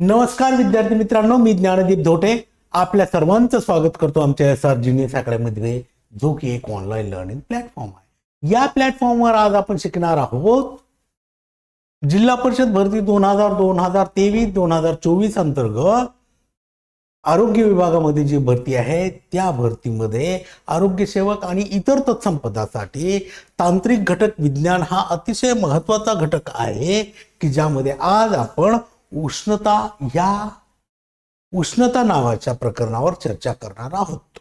नमस्कार विद्यार्थी मित्रांनो मी ज्ञानदीप धोटे. आपल्या सर्वांचं स्वागत करतो आमच्या एस आर ज्युनियर्स अकॅडमीमध्ये जो की एक ऑनलाईन लर्निंग प्लॅटफॉर्म आहे. या प्लॅटफॉर्मवर आज आपण शिकणार आहोत जिल्हा परिषद भरती दोन हजार दोन हजार तेवीस दोन हजार चोवीस अंतर्गत आरोग्य विभागामध्ये जी भरती आहे त्या भरतीमध्ये आरोग्य सेवक आणि इतर तत्सम पदासाठी तांत्रिक घटक विज्ञान हा अतिशय महत्त्वाचा घटक आहे की ज्यामध्ये आज आपण उष्णता या उष्णता नावाच्या प्रकरणावर चर्चा करणार आहोत.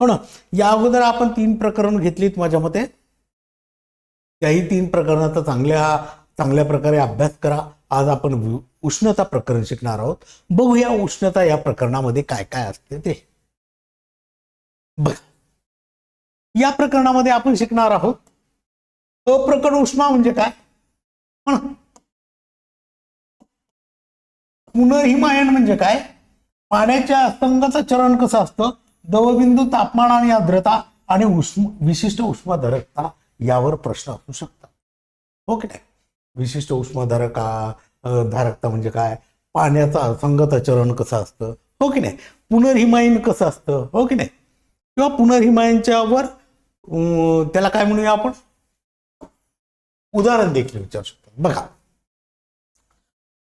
हो ना? या अगोदर आपण तीन प्रकरण घेतलीत माझ्या मते. त्याही तीन प्रकरणाचा चांगल्या चांगल्या प्रकारे अभ्यास करा. आज आपण उष्णता प्रकरण शिकणार आहोत. बघूया उष्णता या प्रकरणामध्ये काय काय असते ते. बघा या प्रकरणामध्ये आपण शिकणार आहोत. अप्रकट उष्मा म्हणजे काय? हो हो पुनर्हिमायन म्हणजे काय? पाण्याच्या असंगत चरण कसं असतं? दवबिंदू तापमान आणि आर्द्रता आणि उष्म विशिष्ट उष्माधारकता यावर प्रश्न असू शकतात. हो नाही? विशिष्ट उष्माधारका धारकता म्हणजे काय? पाण्याचा असंगत चरण कसं असतं? हो की नाही? पुनर्हिमायन कसं असतं? हो की नाही? किंवा पुनर्हिमायनच्या वर अं, त्याला काय म्हणूया आपण? उदाहरण देखील विचारू शकतो. बघा.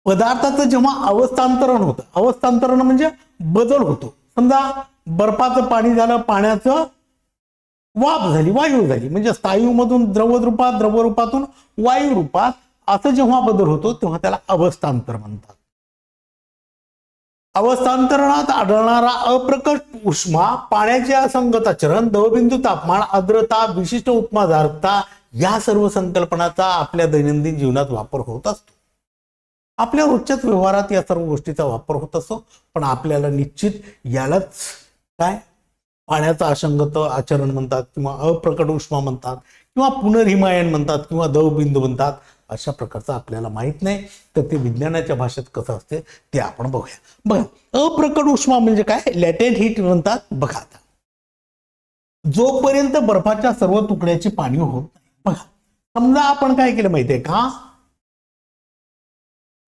पदार्थाचं जेव्हा अवस्थांतरण होतं अवस्थांतरण म्हणजे बदल होतो. समजा बर्फाचं पाणी झालं पाण्याचं वाफ झाली वायू झाली. म्हणजे स्थायूमधून द्रव रूपात द्रव रूपातून वायू रूपात असं जेव्हा बदल होतो तेव्हा त्याला अवस्थांतर म्हणतात. अवस्थांतरणात आढळणारा अप्रकट उष्मा पाण्याचे असंगताचरण दवबिंदू तापमान आर्द्रता विशिष्ट उत्माधारकता या सर्व संकल्पनाचा आपल्या दैनंदिन जीवनात वापर होत असतो. आपल्या रोजच्याच व्यवहारात या सर्व गोष्टीचा वापर होत असतो. पण आपल्याला निश्चित यालाच काय? पाण्याचं अशंगत आचरण म्हणतात किंवा अप्रकट उष्मा म्हणतात किंवा पुनर्हिमायन म्हणतात किंवा दवबिंदू म्हणतात अशा प्रकारचं आपल्याला माहीत नाही. तर ते विज्ञानाच्या भाषेत कसं असते ते आपण बघूया. बघा अप्रकट उष्मा म्हणजे काय? लॅटेन हीट म्हणतात. बघा आता. जोपर्यंत बर्फाच्या सर्व तुकड्याची पाणी होत नाही. बघा समजा आपण काय केलं माहितीये का?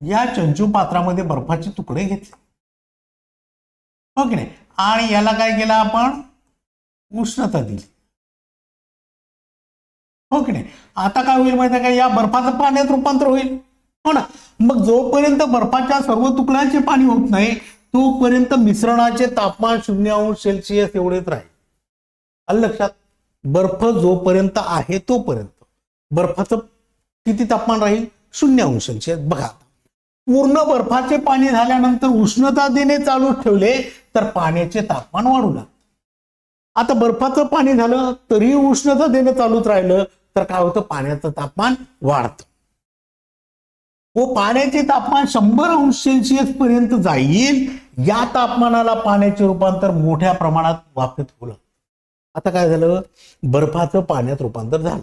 या चंचू पात्रामध्ये बर्फाचे तुकडे घेतले. हो की नाही? आणि याला काय केलं आपण? उष्णता दिली. हो की नाही? आता काय होईल माहिती का? या बर्फाचं पाण्यात रूपांतर होईल. हो ना? मग जोपर्यंत बर्फाच्या सर्व तुकड्यांचे पाणी होत नाही तोपर्यंत मिश्रणाचे तापमान शून्य अंश सेल्सिअस एवढेच राहील. आलं लक्षात? बर्फ जोपर्यंत आहे तोपर्यंत बर्फाचं किती तापमान राहील? शून्य अंश सेल्सिअस. बघा पूर्ण बर्फाचे पाणी झाल्यानंतर उष्णता देणे चालू ठेवले तर पाण्याचे तापमान वाढू लागते आता बर्फाचं पाणी झालं तरी उष्णता देणं चालूच राहिलं तर काय होतं? पाण्याचं तापमान वाढतं. व पाण्याचे तापमान शंभर अंश सेल्सिअस पर्यंत जाईल या तापमानाला पाण्याचे रूपांतर मोठ्या प्रमाणात वाफेत होऊ लागतं आता काय झालं? बर्फाचं पाण्यात रूपांतर झालं.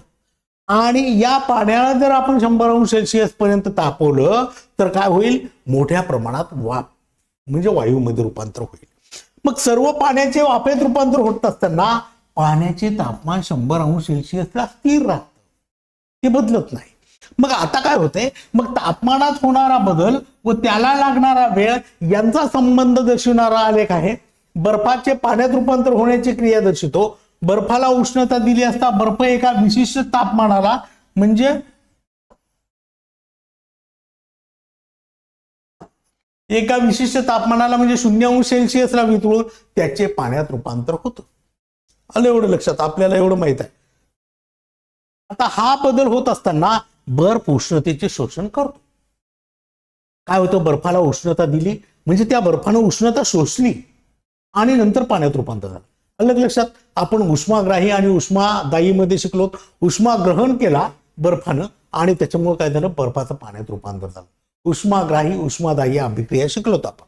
आणि या पाण्याला जर आपण शंभर अंश सेल्सिअस पर्यंत तापवलं तर काय होईल? मोठ्या प्रमाणात वाफ म्हणजे वायूमध्ये रूपांतर होईल. मग सर्व पाण्याचे वाफेत रूपांतर होत असताना पाण्याचे तापमान शंभर अंश सेल्सिअसला स्थिर राहतं. ते बदलत नाही. मग आता काय होते मग तापमानात होणारा बदल व त्याला लागणारा वेळ यांचा संबंध दर्शवणारा आलेख आहे. बर्फाचे पाण्यात रूपांतर होण्याची क्रिया दर्शवतो. बर्फाला उष्णता दिली असता बर्फ एका विशिष्ट तापमानाला म्हणजे एका विशिष्ट तापमानाला म्हणजे शून्य अंश सेल्सिअसला वितळून त्याचे पाण्यात रूपांतर होतं. आलं एवढं लक्षात? आपल्याला एवढं माहीत आहे. आता हा बदल होत असताना बर्फ उष्णतेचे शोषण करतो. काय होतं? बर्फाला उष्णता दिली म्हणजे त्या बर्फानं उष्णता शोषली आणि नंतर पाण्यात रूपांतर झालं. अलग लक्षात आपण उष्माग्राही आणि उष्मादायीमध्ये शिकलो उष्माग्रहण केला बर्फानं आणि त्याच्यामुळे काय झालं? बर्फाचं पाण्यात रूपांतर झालं. उष्माग्राही उष्मादायी अभिक्रिया शिकलोत आपण.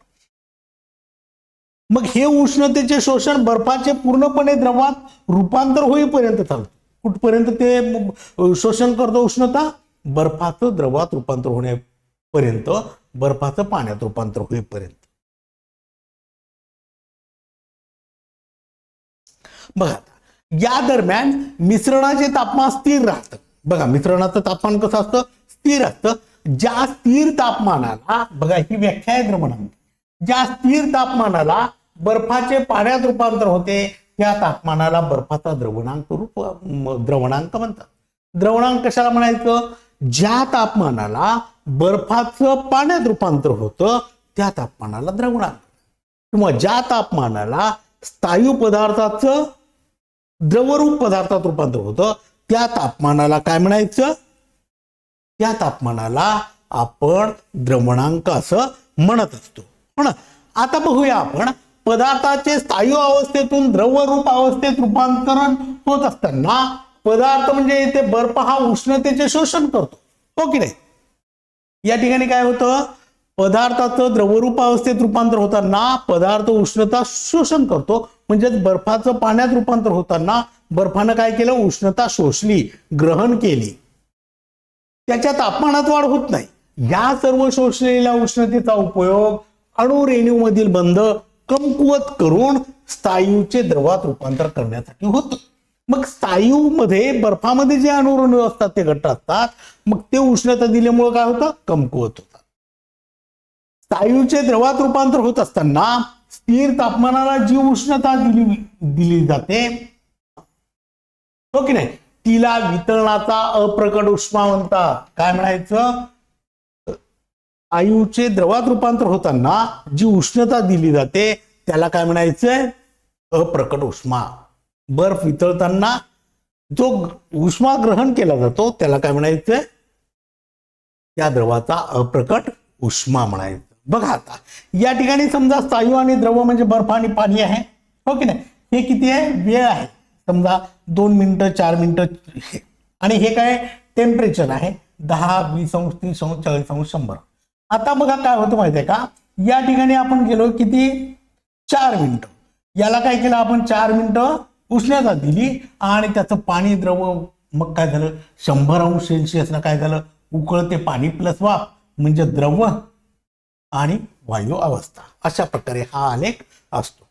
मग हे उष्णतेचे शोषण बर्फाचे पूर्णपणे द्रवात रूपांतर होईपर्यंत चालतं. कुठपर्यंत ते शोषण करतो उष्णता? बर्फाचं द्रवात रूपांतर होण्यापर्यंत बर्फाचं पाण्यात रूपांतर होईपर्यंत. बघा या दरम्यान मिश्रणाचे तापमान स्थिर राहतं. बघा मिश्रणाचं तापमान कसं असतं? स्थिर असतं. ज्या स्थिर तापमानाला बघा ही व्याख्या आहे द्रवणांक ज्या स्थिर तापमानाला बर्फाचे पाण्यात रूपांतर होते त्या तापमानाला बर्फाचा द्रवणांक रूप द्रवणांक म्हणतात. द्रवणांक कशाला म्हणायचं? ज्या तापमानाला बर्फाचं पाण्यात रूपांतर होतं त्या तापमानाला द्रवणांक. किंवा ज्या तापमानाला स्थायू पदार्थाचं द्रवरूप पदार्थात रूपांतर होतं. त्या तापमानाला काय म्हणायचं? त्या तापमानाला आपण द्रवणांक असं म्हणत असतो. आता बघूया आपण. पदार्थाचे स्थायू अवस्थेतून द्रवरूप अवस्थेत रूपांतरण होत असताना पदार्थ म्हणजे इथे बर्फ हा उष्णतेचे शोषण करतो. हो की नाही? या ठिकाणी काय होतं? पदार्थाचं द्रवरूपावस्थेत रूपांतर होताना पदार्थ उष्णता शोषण करतो. म्हणजेच बर्फाचं पाण्यात रूपांतर होताना बर्फानं काय केलं? उष्णता शोषली ग्रहण केली. त्याच्या तापमानात वाढ होत नाही. या सर्व शोषलेल्या उष्णतेचा उपयोग अणु रेणूमधील बंध कमकुवत करून स्थायूचे द्रवात रूपांतर करण्यासाठी होतं. मग स्थायूमध्ये बर्फामध्ये जे अणुरेणू असतात ते घट्ट असतात. मग ते उष्णता दिल्यामुळे काय होतं? कमकुवत होतात स्थायूचे द्रवात रूपांतर होत असताना स्थिर तापमानाला जी उष्णता दिली दिली जाते. हो की नाही? तिला वितरणाचा अप्रकट उष्मा म्हणतात. काय म्हणायचं? आयूचे द्रवात रूपांतर होताना जी उष्णता दिली जाते त्याला काय म्हणायचंय? अप्रकट उष्मा. बर्फ वितळताना जो उष्मा ग्रहण केला जातो त्याला काय म्हणायचंय? त्या द्रवाचा अप्रकट उष्मा म्हणायचं. बघा आता. या ठिकाणी समजा स्थायू आणि द्रव म्हणजे बर्फ आणि पाणी आहे. हो की नाही? हे किती आहे? वेळ आहे. समजा दोन मिनिटं चार मिनिटं हे. आणि हे काय टेम्परेचर आहे. दहा वीस अंश तीस अंश चाळीस अंश शंभर. आता बघा काय होतं माहिती आहे का? या ठिकाणी आपण गेलो किती? चार मिनिटं. याला काय केलं आपण? चार मिनिटं उष्णता दिली आणि त्याचं पाणी द्रव मग काय झालं? शंभर अंश सेल्सिअसला काय झालं? उकळते पाणी प्लस वाफ. म्हणजे द्रव आणि वायू अवस्था. अशा प्रकारे हा आलेख असतो.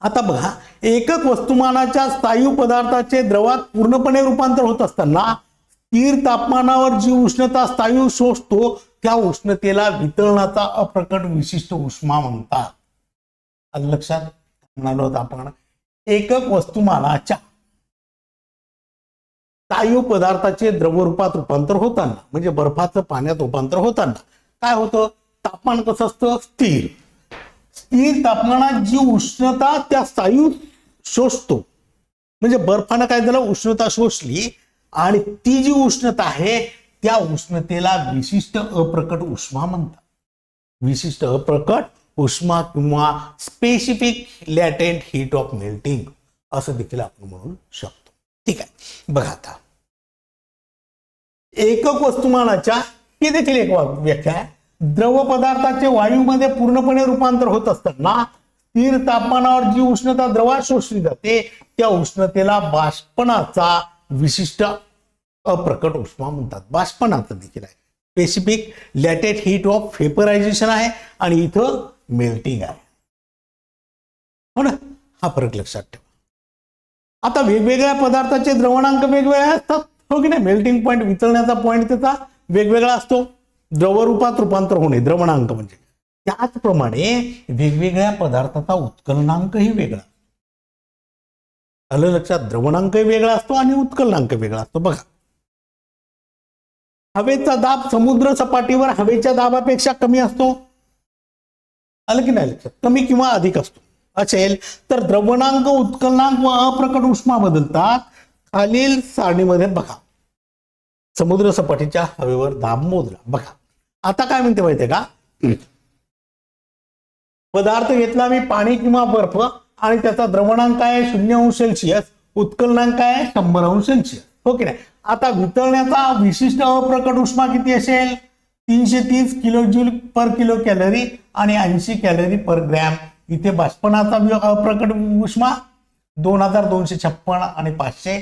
आता बघा एकक वस्तुमानाच्या स्थायू पदार्थाचे द्रवात पूर्णपणे रूपांतर होत असताना स्थिर तापमानावर जी उष्णता स्थायू शोषतो त्या उष्णतेला वितरणाचा अप्रकट विशिष्ट उष्मा म्हणतात. लक्षात? म्हणालो आपण. एकक वस्तुमानाच्या तायू पदार्थाचे द्रवरूपात रूपांतर होताना म्हणजे बर्फाचं पाण्यात रूपांतर होताना काय होतं? तापमान कसं असतं? स्थिर. स्थिर तापमानात जी उष्णता त्या स्थायू शोषतो. म्हणजे बर्फानं काय झालं? उष्णता शोषली आणि ती जी उष्णता आहे त्या उष्णतेला विशिष्ट अप्रकट उष्मा म्हणतात. विशिष्ट अप्रकट उष्मा किंवा specific latent heat of melting असं देखील आपण म्हणू शकतो. ठीक आहे. बघा आता. एकक वस्तुमानाच्या ही देखील एक वा- व्याख्या आहे. द्रव पदार्थाचे वायूमध्ये पूर्णपणे रूपांतर होत असताना स्थिर तापमानावर जी उष्णता द्रवात शोषली जाते त्या उष्णतेला बाष्पणाचा विशिष्ट अप्रकट उष्मा म्हणतात. बाष्पणाचं देखील आहे. Specific latent heat of vaporisation आहे आणि इथं मेल्टिंग आहे. हो ना? हा फरक लक्षात ठेवा. आता वेगवेगळ्या पदार्थाचे द्रवणांक वेगवेगळे असतात हो की नाही? मेल्टिंग पॉईंट वितळण्याचा पॉईंट त्याचा वेगवेगळा असतो. द्रवरूपात रूपांतर होणे द्रवणांक म्हणजे. त्याचप्रमाणे वेगवेगळ्या पदार्थाचा उत्कलनांकही वेगळा. आलं लक्षात? द्रवणांकही वेगळा असतो आणि उत्कलनांक वेगळा असतो. बघा. हवेचा दाब समुद्र सपाटीवर हवेच्या दाबापेक्षा कमी असतो. आलं की नाही लक्षात? कमी किंवा अधिक असतो. असेल तर द्रवणांक उत्कलनांक व अप्रकट उष्मा बदलतात. खालील सारणीमध्ये बघा. समुद्र सपाटीच्या हवेवर दाब मोजला. बघा. आता काय म्हणते माहितीये का? पदार्थ घेतला मी पाणी किंवा बर्फ आणि त्याचा द्रवणांक आहे? शून्य अंश सेल्सिअस. उत्कलनांक आहे? शंभर अंश सेल्सिअस. हो की नाही? आता वितळण्याचा विशिष्ट अप्रकट उष्मा किती असेल? तीनशे तीस kilo joule per kilo calorie आणि ऐंशी कॅलरी पर ग्रॅम. इथे बाष्पणाचा प्रकट अप्रकट उष्मा दोन हजार दोनशे छप्पन आणि पाचशे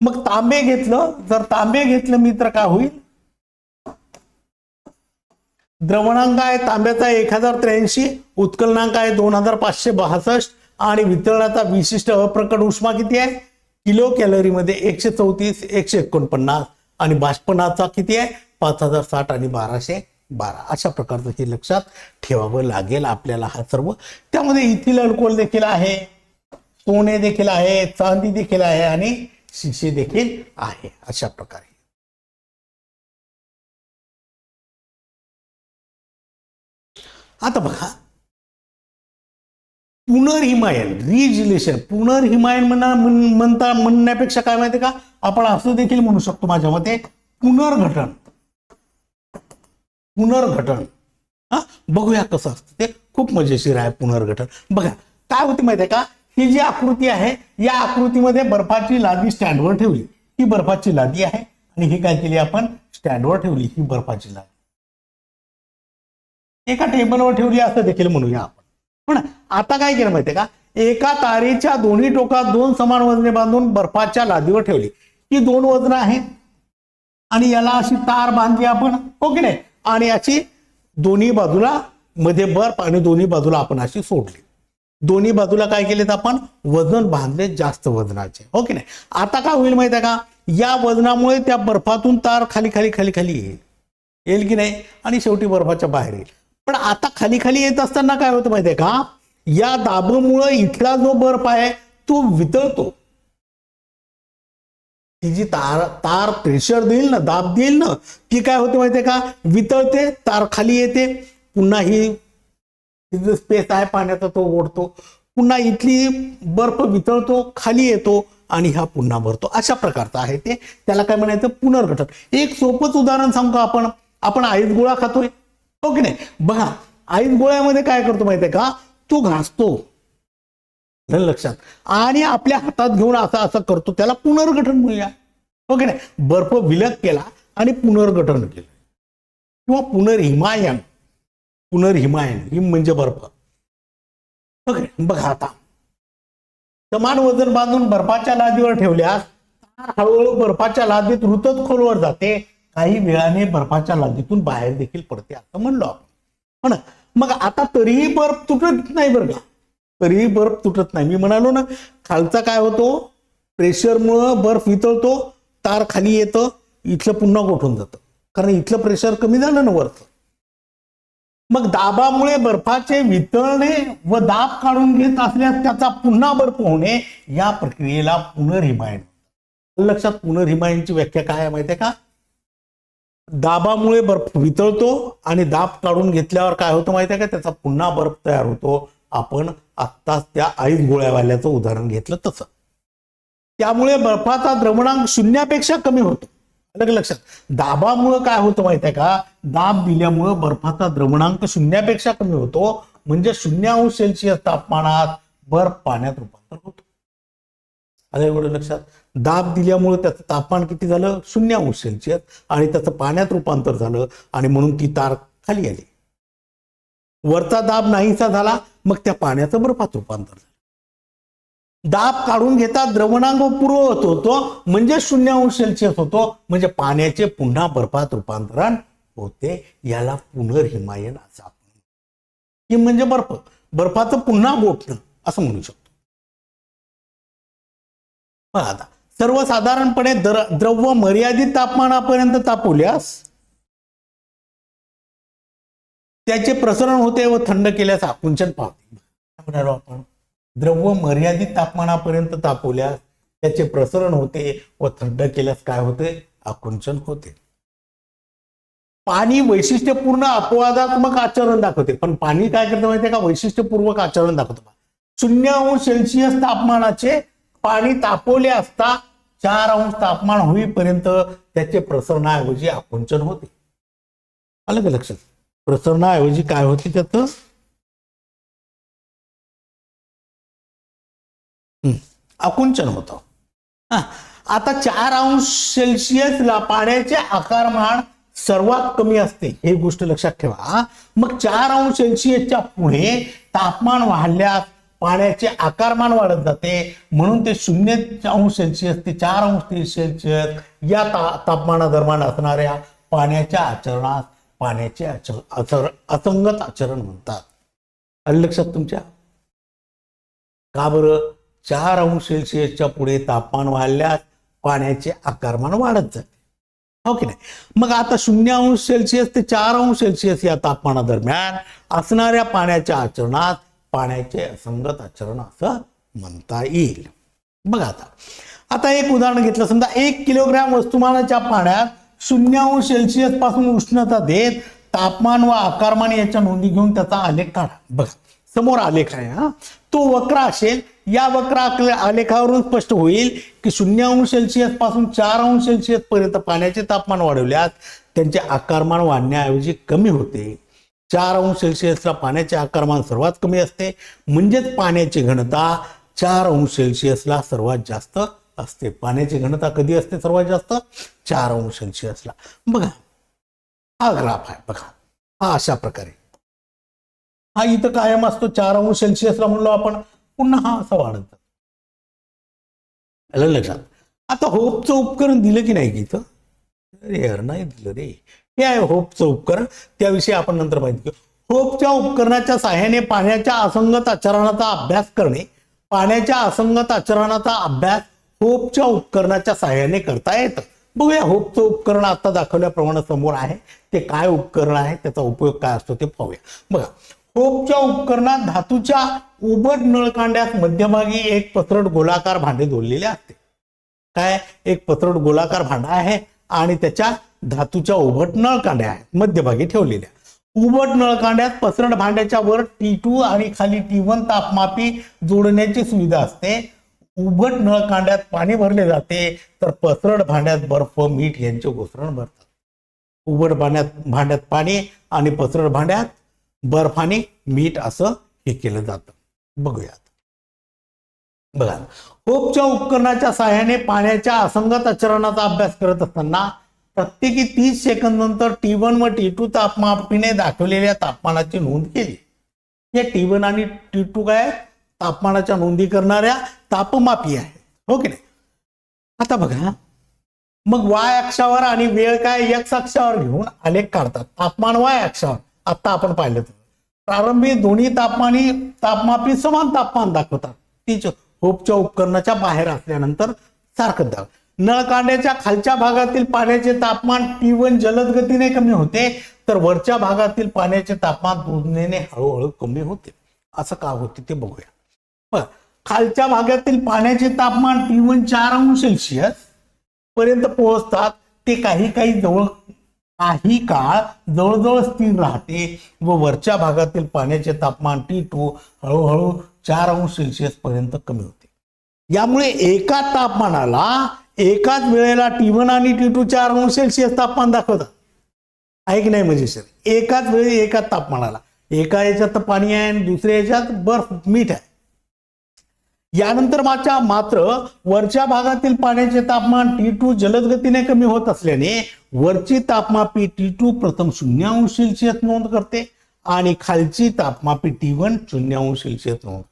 मग तांबे घेतलं. जर तांबे घेतलं मी तर काय होईल? द्रवणांक आहे तांब्याचा एक हजार त्र्याऐंशी उत्कलनांक आहे दोन हजार पाचशे बासष्ट आणि वितरणाचा विशिष्ट अप्रकट उष्मा किती आहे? किलो कॅलरीमध्ये एकशे चौतीस एकशे एकोणपन्नास आणि बाष्पणाचा किती आहे? पाच हजार साठ आणि बाराशे बारा. अशा प्रकारचं हे लक्षात ठेवावं लागेल आपल्याला हा सर्व. त्यामध्ये इथिल अल्कोहोल देखील आहे सोने देखील आहे चांदी देखील आहे आणि शिशे देखील आहे अशा प्रकारे. आता बघा. पुनर्हिमायन रिजिलेशन. पुनर्हिमायन म्हणा म्हण- म्हणता म्हणण्यापेक्षा काय माहिती का? आपण असं देखील म्हणू शकतो माझ्या मते. पुनर्घटन. पुनर्घटन. हा? बघूया कसं असतं ते. खूप मजेशीर आहे पुनर्घटन. बघा काय होते माहिती आहे का? ही जी आकृती आहे या आकृतीमध्ये बर्फाची लादी स्टँडवर ठेवली. ही बर्फाची लादी आहे आणि ही काय केली आपण? स्टँडवर ठेवली ही बर्फाची लादी. एका टेबलवर ठेवली असं देखील म्हणूया आपण. पण आता काय केलं माहितीये का? एका तारेच्या दोन्ही टोकात दोन समान वजने बांधून बर्फाच्या लादीवर ठेवली. ही दोन वजनं आहेत. आणि याला अशी तार बांधली आपण. हो की नाही? आणि याची दोन्ही बाजूला मध्ये बर्फ आणि दोन्ही बाजूला आपण अशी सोडली. दोन्ही बाजूला काय केलेत आपण? वजन बांधले जास्त वजनाचे. हो की नाही? आता काय होईल माहिती आहे का? या वजनामुळे त्या बर्फातून तार खाली खाली खाली खाली येईल. येईल की नाही? आणि शेवटी बर्फाच्या बाहेर येईल. पण आता खाली खाली येत असताना काय होतं माहिती आहे का? या दाबामुळे इथला जो बर्फ आहे तो वितळतो. ती जी तार तार प्रेशर देईल ना दाब देईल ना ती काय होते माहितीये का? वितळते तार खाली येते पुन्हा ही जो स्पेस आहे पाण्याचा तो ओढतो. पुन्हा इथली बर्फ वितळतो खाली येतो आणि हा पुन्हा भरतो. अशा प्रकारचा आहे ते. त्याला काय म्हणायचं? पुनर्गठन. एक सोपंच उदाहरण सांगू आपण. आपण आईस गोळा खातोय. हो की नाही? बघा आईस गोळ्यामध्ये काय करतो माहितीये का? तो घासतो. लक्षात? आणि आपल्या हातात घेऊन असं असं करतो त्याला पुनर्गठन म्हणूया. हो ना नाही? बर्फ विलग केला आणि पुनर्गठन केलं. किंवा पुनर्हिमायन. पुनर्हिमायन हिम म्हणजे बर्फ. हो ओके बघा आता. समान वजन बांधून बर्फाच्या लादीवर ठेवल्यास हळूहळू बर्फाच्या लादीत रुतत खोलवर जाते. काही वेळाने बर्फाच्या लादीतून बाहेर देखील पडते असं म्हणलो आपण. हो मग आता तरीही बर्फ तुटत नाही बरं का? तरीही बर्फ तुटत नाही. मी म्हणालो ना खालचा काय होतो? प्रेशरमुळं बर्फ वितळतो तार खाली येतं इथलं पुन्हा गोठून जातं. कारण इथलं प्रेशर कमी झालं ना वरचं. मग दाबामुळे बर्फाचे वितळणे व दाब काढून घेत असल्यास त्याचा पुन्हा बर्फ होणे या प्रक्रियेला पुनर्हिमायन लक्षात? पुनर्हिमायनची व्याख्या काय आहे माहितीये का? दाबामुळे बर्फ वितळतो आणि दाब काढून घेतल्यावर काय होतं माहितीये का? त्याचा पुन्हा बर्फ तयार होतो. आपण आत्ताच त्या आईस गोळ्यावाल्याचं उदाहरण घेतलं तसं. त्यामुळे बर्फाचा द्रवणांक शून्यापेक्षा कमी होतो. अलग लक्षात. दाबामुळं काय होतं माहितीये का? दाब दिल्यामुळं बर्फाचा द्रवणांक शून्यापेक्षा कमी होतो. म्हणजे शून्य अंश सेल्सिअस तापमानात बर्फ पाण्यात रूपांतर होतो. आता एवढं लक्षात. दाब दिल्यामुळे त्याचं तापमान किती झालं? शून्य अंश सेल्सिअस. आणि त्याचं पाण्यात रूपांतर झालं. आणि म्हणून ती तार खाली आली. वरचा दाब नाहीसा झाला मग त्या पाण्याचं बर्फात रूपांतर झालं दाब काढून घेता द्रवणांक पूर्ववत होतो म्हणजे शून्य अंश सेल्सिअस होतो म्हणजे पाण्याचे पुन्हा बर्फात रूपांतरण होते याला पुनर्हिमायन असं आपण म्हणतो. म्हणजे बर्फ बर्फाचं पुन्हा गोठणं असं म्हणू शकतो आता सर्वसाधारणपणे द्र द्रव्य मर्यादित तापमानापर्यंत तापवल्यास त्याचे प्रसरण होते व थंड केल्यास आकुंचन पावते. आपण द्रव्य मर्यादित तापमानापर्यंत तापवल्यास त्याचे प्रसरण होते व थंड केल्यास काय होते? आकुंचन होते. पाणी वैशिष्ट्यपूर्ण अपवादात्मक आचरण दाखवते. पण पाणी काय करतं माहितीये का? वैशिष्ट्यपूर्वक आचरण दाखवतं. शून्य अंश सेल्सिअस तापमानाचे पाणी तापवले असता चार अंश तापमान होईपर्यंत त्याचे प्रसरणाऐवजी आकुंचन होते. आलं का लक्षात? प्रसरणाऐवजी काय होते त्याचं? आकुंचन होतं. हा, आता चार अंश सेल्सिअसला पाण्याचे आकारमान सर्वात कमी असते. हे गोष्ट लक्षात ठेवा मग चार अंश सेल्सिअसच्या पुढे तापमान वाढल्यास पाण्याचे आकारमान वाढत जाते. म्हणून ते शून्य अंश सेल्सिअस ते चार अंश सेल्सिअस या ता तापमानादरम्यान असणाऱ्या पाण्याच्या आचरणात पाण्याचे आचर आचर असंगत आचरण म्हणतात. आलं लक्षात तुमच्या? का बरं? चार अंश सेल्सिअसच्या पुढे तापमान वाढल्यास पाण्याचे आकारमान वाढत जाते. हो नाही? मग आता शून्य अंश सेल्सिअस ते चार अंश सेल्सिअस या तापमानादरम्यान असणाऱ्या पाण्याच्या आचरणात पाण्याचे असंगत आचरण असं म्हणता येईल. बघा आता. आता एक उदाहरण घेतलं. समजा एक किलोग्रॅम वस्तुमानाच्या पाण्यात शून्य अंश सेल्सिअसपासून उष्णता देत तापमान व आकारमान याच्या नोंदी घेऊन त्याचा आलेख काढा. बघा समोर आलेख आहे हा. तो वक्र असेल या वक्र आलेखावरून स्पष्ट होईल की शून्य अंश सेल्सिअसपासून चार अंश सेल्सिअस पर्यंत पाण्याचे तापमान वाढवल्यास त्यांचे आकारमान वाढण्याऐवजी कमी होते. चार अंश सेल्सिअसला पाण्याचे आकारमान सर्वात कमी असते. म्हणजेच पाण्याची घनता चार अंश सेल्सिअसला सर्वात जास्त असते. पाण्याची घनता कधी असते? सर्वात जास्त चार अंश सेल्सिअसला बघा. हा ग्राफ आहे. बघा. हा अशा प्रकारे. हा इथं कायम असतो. चार अंश सेल्सिअसला म्हणलो आपण. पुन्हा हा असा वाढत जातो. लक्षात? आता होपचं उपकरण दिलं की नाही की इथं? अरे यार नाही दिलं रे. हे आहे होपचं उपकरण. त्याविषयी आपण नंतर माहिती घेऊ. होपच्या उपकरणाच्या साह्याने पाण्याच्या असंगत आचरणाचा अभ्यास करणे पाण्याच्या असंगत आचरणाचा अभ्यास होपच्या उपकरणाच्या सहाय्याने करता येतं. बघूया होपचं उपकरण आता दाखवल्याप्रमाणे समोर आहे. ते काय उपकरण आहे? त्याचा उपयोग काय असतो ते पाहूया. बघा होपच्या उपकरणात धातूच्या उबट नळकांड्यात मध्यभागी एक पसरट गोलाकार भांडे जोडलेले असते. काय? एक पत्रट गोलाकार भांडा आहे आणि त्याच्या धातूच्या उभट नळकांड्या आहेत मध्यभागी ठेवलेल्या. उबट नळकांड्यात पसरट भांड्याच्या वर टी टू आणि खाली टी वन तापमापी जोडण्याची सुविधा असते. उभट नळकांड्यात पाणी भरले जाते तर पसरड भांड्यात बर्फ मीठ यांचे घोसरण भरतात. उबट भांड्यात भांड्यात पाणी आणि पसरड भांड्यात बर्फ आणि मीठ असं हे केलं जातं. बघूयात. बघा होपच्या उपकरणाच्या सहाय्याने पाण्याच्या असंगत आचरणाचा अभ्यास करत असताना प्रत्येकी तीस सेकंद नंतर टी वन व टी टू तापमापीने दाखवलेल्या तापमानाची नोंद केली. हे टी वन आणि टी टू काय तापमानाच्या नोंदी करणाऱ्या तापमापी आहेत. हो की नाही? आता बघा मग वाय अक्षावर आणि वेळ काय? एक्स अक्षावर घेऊन आलेख काढतात. तापमान वाय अक्षावर. आता आपण पाहिलं तर. प्रारंभी दोन्ही तापमानी तापमापी समान तापमान दाखवतात. तीच होपच्या उपकरणाच्या बाहेर असल्यानंतर सारखं दाखव नळकांड्याच्या खालच्या भागातील पाण्याचे तापमान टी वन जलद गतीने कमी होते तर वरच्या भागातील पाण्याचे तापमान तुलनेने हळूहळू कमी होते. असं का होते ते बघूया. खालच्या भागातील पाण्याचे तापमान टी वन चार अंश सेल्सिअस पर्यंत पोहोचतात. ते काही काही जवळ काही काळ जवळजवळ स्थिर राहते व वरच्या भागातील पाण्याचे तापमान टी टू हळूहळू चार अंश सेल्सिअस पर्यंत कमी होते. यामुळे एका तापमानाला एकाच वेळेला टी वन आणि टी टू चार अंश सेल्सिअस तापमान दाखवतात आहे की नाही म्हणजे सर? एकाच वेळी एकाच तापमानाला. एका याच्यात तर पाणी आहे आणि दुसऱ्या याच्यात बर्फ मीठ आहे. यानंतर माच्या मात्र वरच्या भागातील पाण्याचे तापमान टी टू जलद गतीने कमी होत असल्याने वरची तापमापी टी टू प्रथम शून्य अंश सेल्सिअस नोंद करते आणि खालची तापमापी टी वन शून्य अंश सेल्सिअस नोंद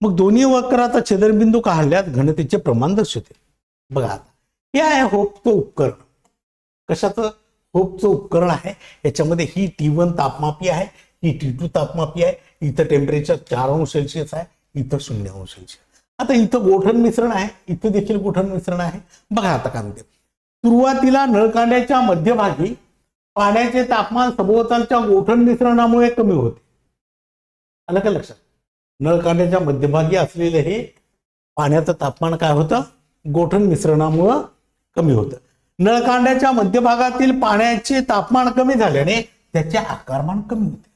मग दोन्ही वक्राचा छेदनबिंदू काढल्यात घनतेचे प्रमाण दर्शवते. बघा आता हे आहे होपचं उपकरण. कशाचं? होपचं उपकरण आहे. याच्यामध्ये ही टी वन तापमापी आहे ही टी टू तापमापी आहे इथं टेम्परेचर चार अंश सेल्सिअस आहे इथं शून्य अंश आता इथं गोठण मिश्रण आहे इथं देखील गोठण मिश्रण आहे. बघा आता काय म्हणते. सुरुवातीला नळकांड्याच्या मध्यभागी पाण्याचे तापमान सभोवतालच्या गोठण मिश्रणामुळे कमी होते. आलं का लक्षात? नळकांड्याच्या मध्यभागी असलेले हे पाण्याचं तापमान काय होतं? गोठण मिश्रणामुळं कमी होतं. नळकांड्याच्या मध्यभागातील पाण्याचे तापमान कमी झाल्याने त्याचे आकारमान कमी होते.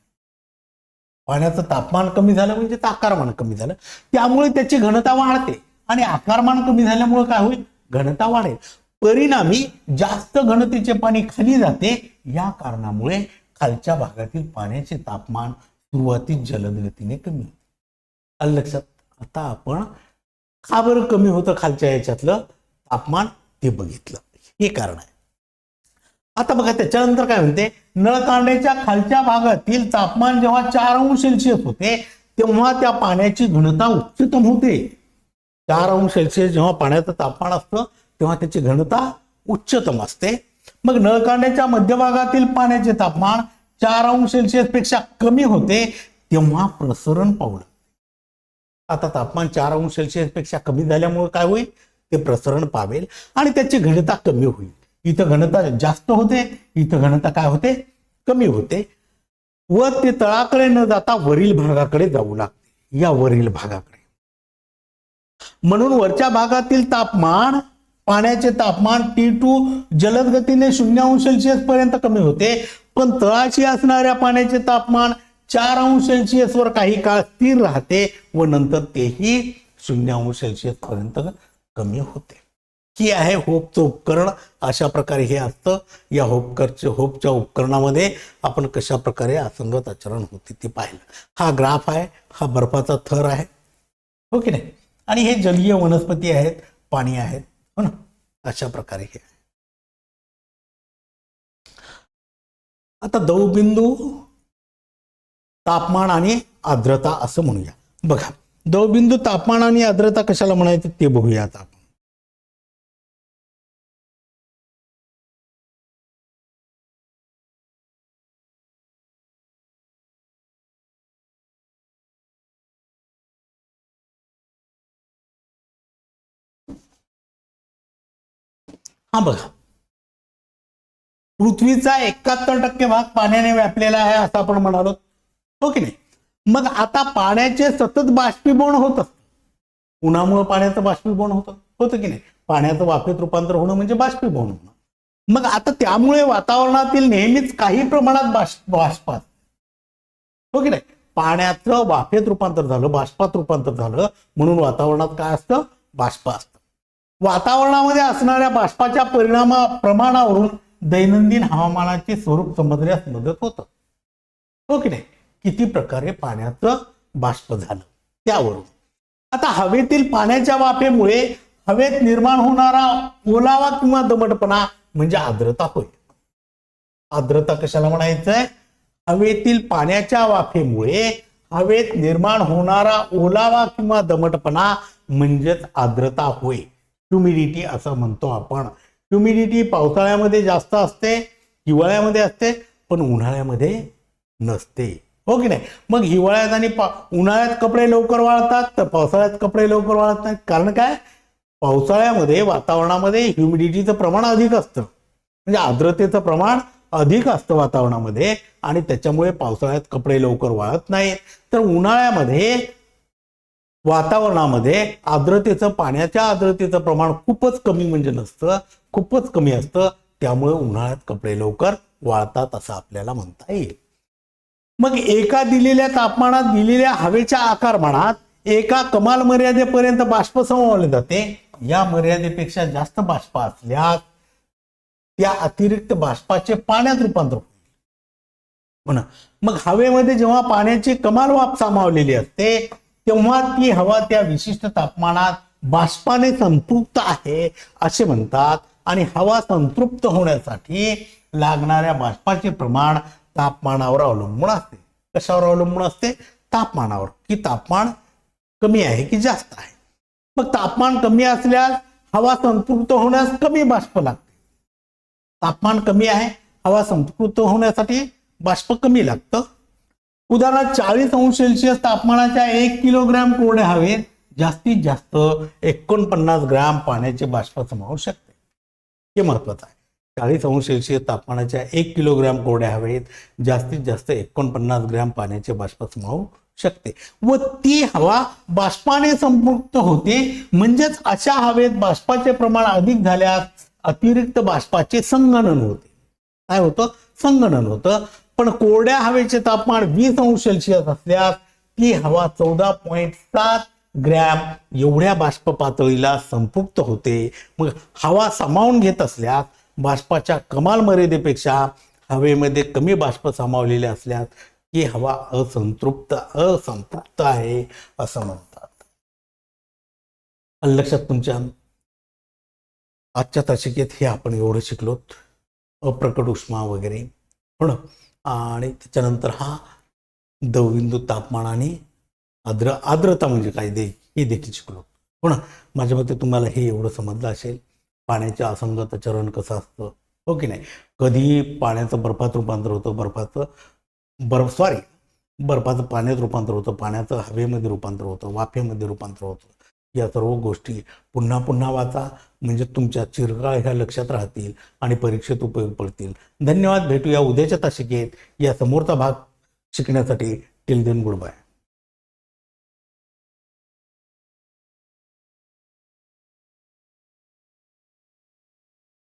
पाण्याचं तापमान कमी झालं म्हणजे ते आकारमान कमी झालं. त्यामुळे त्याची घनता वाढते. आणि आकारमान कमी झाल्यामुळे काय होईल? घनता वाढेल. परिणामी जास्त घनतेचे पाणी खाली जाते. या कारणामुळे खालच्या भागातील पाण्याचे तापमान सुरुवातीत जलद गतीने कमी होते. लक्षात? आता आपण का बरं कमी होतं खालच्या याच्यातलं तापमान ते बघितलं. हे कारण आहे. आता बघा त्याच्यानंतर काय म्हणते? नळकांड्याच्या खालच्या भागातील तापमान जेव्हा चार अंश सेल्सिअस होते तेव्हा त्या पाण्याची घनता उच्चतम होते. चार अंश सेल्सिअस जेव्हा पाण्याचं तापमान असतं तेव्हा त्याची घनता उच्चतम असते. मग नळकांड्याच्या मध्यभागातील पाण्याचे तापमान चार अंश सेल्सिअसपेक्षा कमी होते तेव्हा प्रसरण पावलं. आता तापमान चार अंश सेल्सिअसपेक्षा कमी झाल्यामुळे काय होईल? ते प्रसरण पावेल आणि त्याची घनता कमी होईल. इथं घनता जास्त होते इथं घनता काय होते? कमी होते. व ते तळाकडे न जाता वरील भागाकडे जाऊ लागते या वरील भागाकडे. म्हणून वरच्या भागातील तापमान पाण्याचे तापमान टी टू जलद गतीने शून्य अंश सेल्सिअस पर्यंत कमी होते. पण तळाशी असणाऱ्या पाण्याचे तापमान चार अंश सेल्सिअस वर काही काळ स्थिर राहते व नंतर तेही शून्य अंश सेल्सिअस पर्यंत कमी होते. की आहे होपचं उपकरण. अशा प्रकारे हे असतं. या होपकरचे होपच्या उपकरणामध्ये आपण कशा प्रकारे असंगत आचरण होते ते पाहिलं. हा ग्राफ आहे. हा बर्फाचा थर आहे. हो की नाही? आणि हे जलीय वनस्पती आहेत. पाणी आहेत. हो ना? अशा प्रकारे हे आहे. आता दवबिंदू तापमान आणि आर्द्रता असं म्हणूया. बघा. दवबिंदू तापमान आणि आर्द्रता कशाला म्हणायचं ते बघूया आता हा बघा. पृथ्वीचा एकाहत्तर टक्के भाग पाण्याने व्यापलेला आहे असं आपण म्हणालो. हो की नाही? मग आता पाण्याचे सतत बाष्पीभवन होत. असतं उन्हामुळे पाण्याचं बाष्पीभवन होतं. होतं की नाही? पाण्याचं वाफेत रूपांतर होणं म्हणजे बाष्पीभवन होणं. मग आता त्यामुळे वातावरणातील नेहमीच काही प्रमाणात बाष्प बाष्पात. हो की नाही? पाण्याचं वाफेत रूपांतर झालं बाष्पात रूपांतर झालं. म्हणून वातावरणात काय असतं? बाष्प असतं. वातावरणामध्ये असणाऱ्या बाष्पाच्या परिणामा प्रमाणावरून दैनंदिन हवामानाचे स्वरूप समजण्यास मदत होतं. हो की नाही? किती प्रकारे पाण्याचं बाष्प झालं त्यावरून. आता हवेतील पाण्याच्या वाफेमुळे हवेत निर्माण होणारा ओलावा किंवा दमटपणा म्हणजे आर्द्रता होय. आर्द्रता कशाला म्हणायचंय? हवेतील पाण्याच्या वाफेमुळे हवेत निर्माण होणारा ओलावा किंवा दमटपणा म्हणजेच आर्द्रता होय. ह्युमिडिटी असं म्हणतो आपण. ह्युमिडिटी पावसाळ्यामध्ये जास्त असते हिवाळ्यामध्ये असते पण उन्हाळ्यामध्ये नसते. हो की नाही? मग हिवाळ्यात आणि पा उन्हाळ्यात कपडे लवकर वाळतात तर पावसाळ्यात कपडे लवकर वाळत नाहीत. कारण काय? पावसाळ्यामध्ये वातावरणामध्ये ह्युमिडिटीचं प्रमाण अधिक असतं. म्हणजे आर्द्रतेचं प्रमाण अधिक असतं वातावरणामध्ये आणि त्याच्यामुळे पावसाळ्यात कपडे लवकर वाळत नाहीत. तर उन्हाळ्यामध्ये वातावरणामध्ये आर्द्रतेचं पाण्याच्या आर्द्रतेचं प्रमाण खूपच कमी म्हणजे नसतं खूपच कमी असतं. त्यामुळे उन्हाळ्यात कपडे लवकर वाळतात असं आपल्याला म्हणता येईल. मग एका दिलेल्या तापमानात दिलेल्या हवेच्या आकारमानात एका कमाल मर्यादेपर्यंत बाष्प समवले जाते. या मर्यादेपेक्षा जास्त बाष्प असल्यास त्या अतिरिक्त बाष्पाचे पाण्यात रूपांतर होईल. हो म्हणा मग हवेमध्ये जेव्हा पाण्याची कमाल वाफ सामावलेली असते तेव्हा ती हवा त्या विशिष्ट तापमानात बाष्पाने संतृप्त आहे असे म्हणतात. आणि हवा संतृप्त होण्यासाठी लागणाऱ्या बाष्पाचे प्रमाण तापमानावर अवलंबून असते. कशावर अवलंबून असते? तापमानावर. की तापमान कमी आहे की जास्त आहे? मग तापमान कमी असल्यास हवा संतृप्त होण्यास कमी बाष्प लागते. तापमान कमी आहे हवा संतृप्त होण्यासाठी बाष्प कमी लागतं. उदाहरणार्थ चाळीस अंश सेल्सिअस तापमानाच्या एक किलोग्रॅम कोरड्या हवेत जास्तीत जास्त एकोणपन्नास ग्रॅम पाण्याचे बाष्प समावू शकते. हे महत्वाचं आहे. चाळीस अंश सेल्सिअस तापमानाच्या एक किलोग्रॅम कोरड्या हवेत जास्तीत जास्त एकोणपन्नास ग्रॅम पाण्याचे बाष्प समावू शकते. व ती हवा बाष्पाने संपृक्त होते म्हणजेच अशा हवेत बाष्पाचे प्रमाण अधिक झाल्यास अतिरिक्त बाष्पाचे संगणन होते. काय होतं? संगणन होतं. पण कोरड्या हवेचे तापमान वीस अंश सेल्सिअस असल्यास ती हवा चौदा पॉईंट सात ग्रॅम एवढ्या बाष्प पातळीला संपृक्त होते. मग हवा सामावून घेत असल्यास बाष्पाच्या कमाल मर्यादेपेक्षा हवेमध्ये कमी बाष्प सामावलेले असल्यास ही हवा असंतृप्त असंपृक्त आहे असं म्हणतात. लक्षात तुमच्या आजच्या तासिकेत हे आपण एवढं शिकलोत. अप्रकट उष्मा वगैरे. हो ना आणि त्याच्यानंतर हा दवबिंदू तापमान आणि आर्द्र आर्द्रता म्हणजे काय दे हे देखील शिकलो. हो ना? माझ्या मते तुम्हाला हे एवढं समजलं असेल पाण्याचे असंगत चरण कसं असतं हो की नाही? कधी पाण्याचं बर्फात रूपांतर होतं बर्फाचं बर्फ सॉरी बर्फाचं पाण्यात रूपांतर होतं पाण्याचं हवेमध्ये रूपांतर होतं वाफेमध्ये रूपांतर होतं. या सर्व गोष्टी पुन्हा पुन्हा वाचा. म्हणजे तुमच्या चिरकाळ ह्या लक्षात राहतील आणि परीक्षेत उपयोग पडतील. धन्यवाद. भेटूया उद्याच्या तासिकेत. या समोरचा भाग शिकण्यासाठी. Till then goodbye.